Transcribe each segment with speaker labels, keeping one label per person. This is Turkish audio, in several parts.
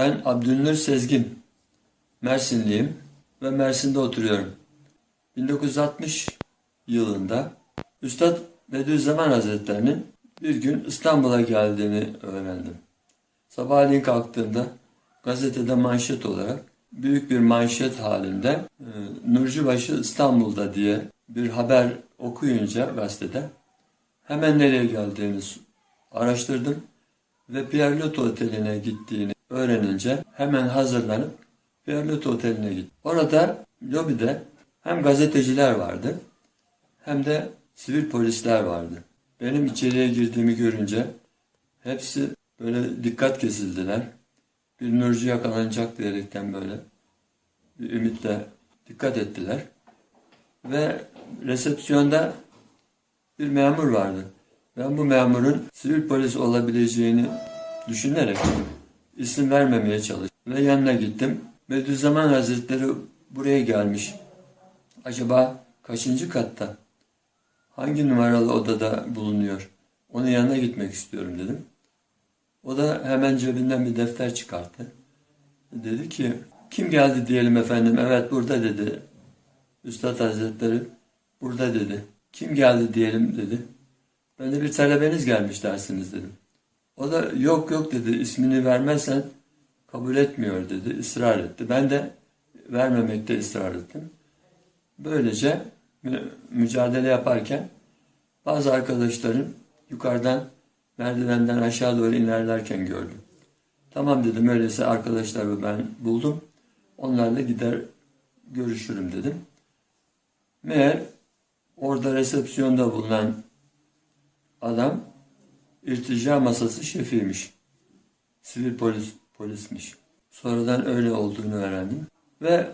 Speaker 1: Ben Abdülnur Sezgin. Mersinliyim ve Mersin'de oturuyorum. 1960 yılında Üstad Bediüzzaman Hazretleri'nin bir gün İstanbul'a geldiğini öğrendim. Sabahleyin kalktığımda gazetede manşet olarak büyük bir manşet halinde e, Nurcubaşı İstanbul'da diye bir haber okuyunca gazetede hemen nereye geldiğini araştırdım ve Pierre Oteli'ne gittiğini öğrenince hemen hazırlanıp Loti Oteli'ne gittim. Orada lobide hem gazeteciler vardı hem de sivil polisler vardı. Benim içeriye girdiğimi görünce hepsi böyle dikkat kesildiler. Bir Nurcu yakalanacak diyerekten böyle bir ümitle dikkat ettiler. Ve resepsiyonda bir memur vardı. Ben bu memurun sivil polis olabileceğini düşünerek isim vermemeye çalıştım. Ve yanına gittim. Bediüzzaman Hazretleri buraya gelmiş. Acaba kaçıncı katta? Hangi numaralı odada bulunuyor? Onun yanına gitmek istiyorum dedim. O da hemen cebinden bir defter çıkarttı. Dedi ki, kim geldi diyelim efendim? Evet burada dedi. Üstad Hazretleri burada dedi. Kim geldi diyelim dedi. Ben de bir talebeniz gelmiş dersiniz dedim. O da yok yok dedi ismini vermezsen kabul etmiyor dedi. ısrar etti. Ben de vermemekte ısrar ettim. Böylece mü- mücadele yaparken bazı arkadaşlarım yukarıdan merdivenden aşağı doğru inerlerken gördüm. Tamam dedim öyleyse arkadaşlarımı ben buldum. Onlarla gider görüşürüm dedim. Meğer orada resepsiyonda bulunan adam irtica masası şefiymiş. Sivil polis polismiş. Sonradan öyle olduğunu öğrendim. Ve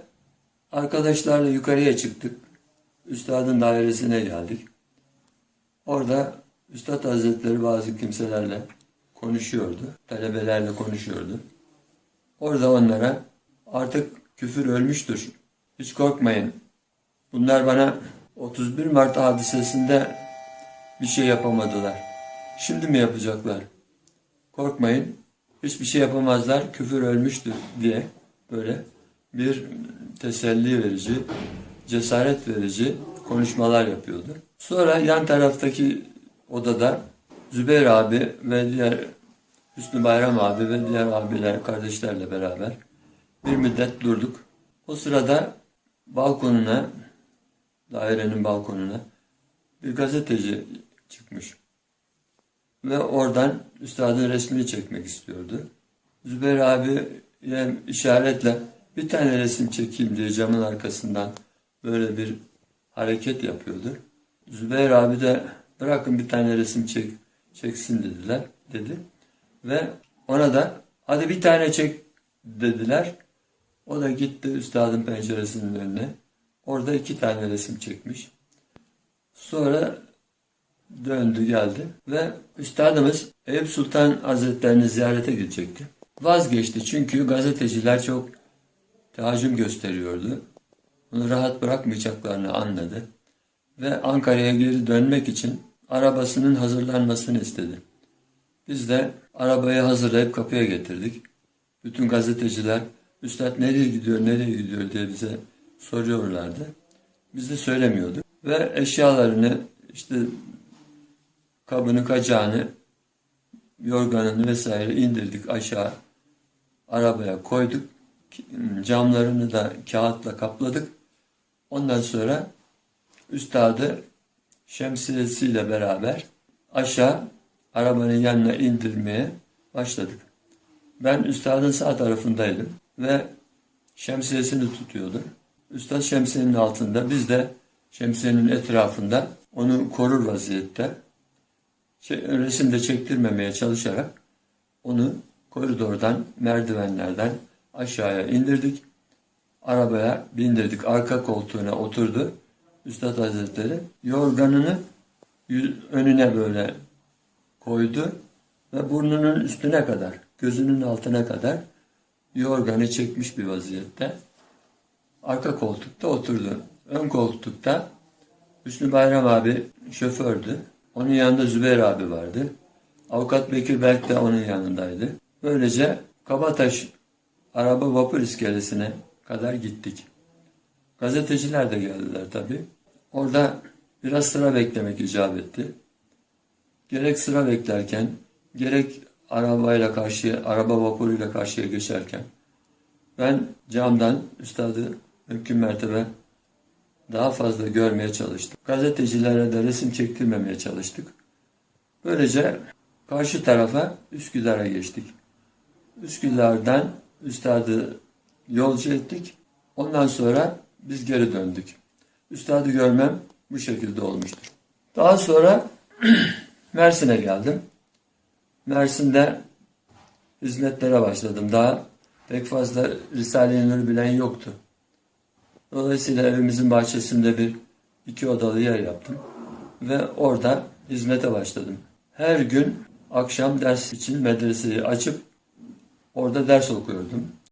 Speaker 1: arkadaşlarla yukarıya çıktık. Üstadın dairesine geldik. Orada Üstad Hazretleri bazı kimselerle konuşuyordu. Talebelerle konuşuyordu. Orada onlara artık küfür ölmüştür. Hiç korkmayın. Bunlar bana 31 Mart hadisesinde bir şey yapamadılar. Şimdi mi yapacaklar? Korkmayın. Hiçbir şey yapamazlar. Küfür ölmüştür diye böyle bir teselli verici, cesaret verici konuşmalar yapıyordu. Sonra yan taraftaki odada Zübeyir abi ve diğer Hüsnü Bayram abi ve diğer abiler, kardeşlerle beraber bir müddet durduk. O sırada balkonuna, dairenin balkonuna bir gazeteci çıkmış. Ve oradan üstadın resmini çekmek istiyordu. Zübeyir abi işaretle bir tane resim çekeyim diye camın arkasından böyle bir hareket yapıyordu. Zübeyir abi de bırakın bir tane resim çek, çeksin dediler dedi. Ve ona da hadi bir tane çek dediler. O da gitti üstadın penceresinin önüne. Orada iki tane resim çekmiş. Sonra döndü geldi ve üstadımız Eyüp Sultan Hazretlerini ziyarete gidecekti. Vazgeçti çünkü gazeteciler çok tehaccüm gösteriyordu. Onu rahat bırakmayacaklarını anladı ve Ankara'ya geri dönmek için arabasının hazırlanmasını istedi. Biz de arabayı hazırlayıp kapıya getirdik. Bütün gazeteciler Üstad nereye gidiyor, nereye gidiyor diye bize soruyorlardı. Biz de söylemiyorduk. Ve eşyalarını işte kabını, kacağını, yorganını vesaire indirdik aşağı arabaya koyduk. Camlarını da kağıtla kapladık. Ondan sonra üstadı şemsiyesiyle beraber aşağı arabanın yanına indirmeye başladık. Ben üstadın sağ tarafındaydım ve şemsiyesini tutuyordum. Üstad şemsiyenin altında, biz de şemsiyenin etrafında onu korur vaziyette şey, resimde çektirmemeye çalışarak onu koridordan, merdivenlerden aşağıya indirdik. Arabaya bindirdik. Arka koltuğuna oturdu. Üstad Hazretleri yorganını önüne böyle koydu ve burnunun üstüne kadar, gözünün altına kadar yorganı çekmiş bir vaziyette. Arka koltukta oturdu. Ön koltukta Hüsnü Bayram abi şofördü. Onun yanında Zübeyir abi vardı. Avukat Bekir Berk de onun yanındaydı. Böylece Kabataş araba vapur iskelesine kadar gittik. Gazeteciler de geldiler tabii. Orada biraz sıra beklemek icap etti. Gerek sıra beklerken, gerek arabayla karşıya, araba vapuruyla karşıya geçerken ben camdan üstadı mümkün mertebe daha fazla görmeye çalıştım. Gazetecilere de resim çektirmemeye çalıştık. Böylece karşı tarafa Üsküdar'a geçtik. Üsküdar'dan üstadı yolcu ettik. Ondan sonra biz geri döndük. Üstadı görmem bu şekilde olmuştur. Daha sonra Mersin'e geldim. Mersin'de hizmetlere başladım. Daha pek fazla Risale-i Nur bilen yoktu. Dolayısıyla evimizin bahçesinde bir iki odalı yer yaptım. Ve orada hizmete başladım. Her gün akşam ders için medreseyi açıp orada ders okuyordum.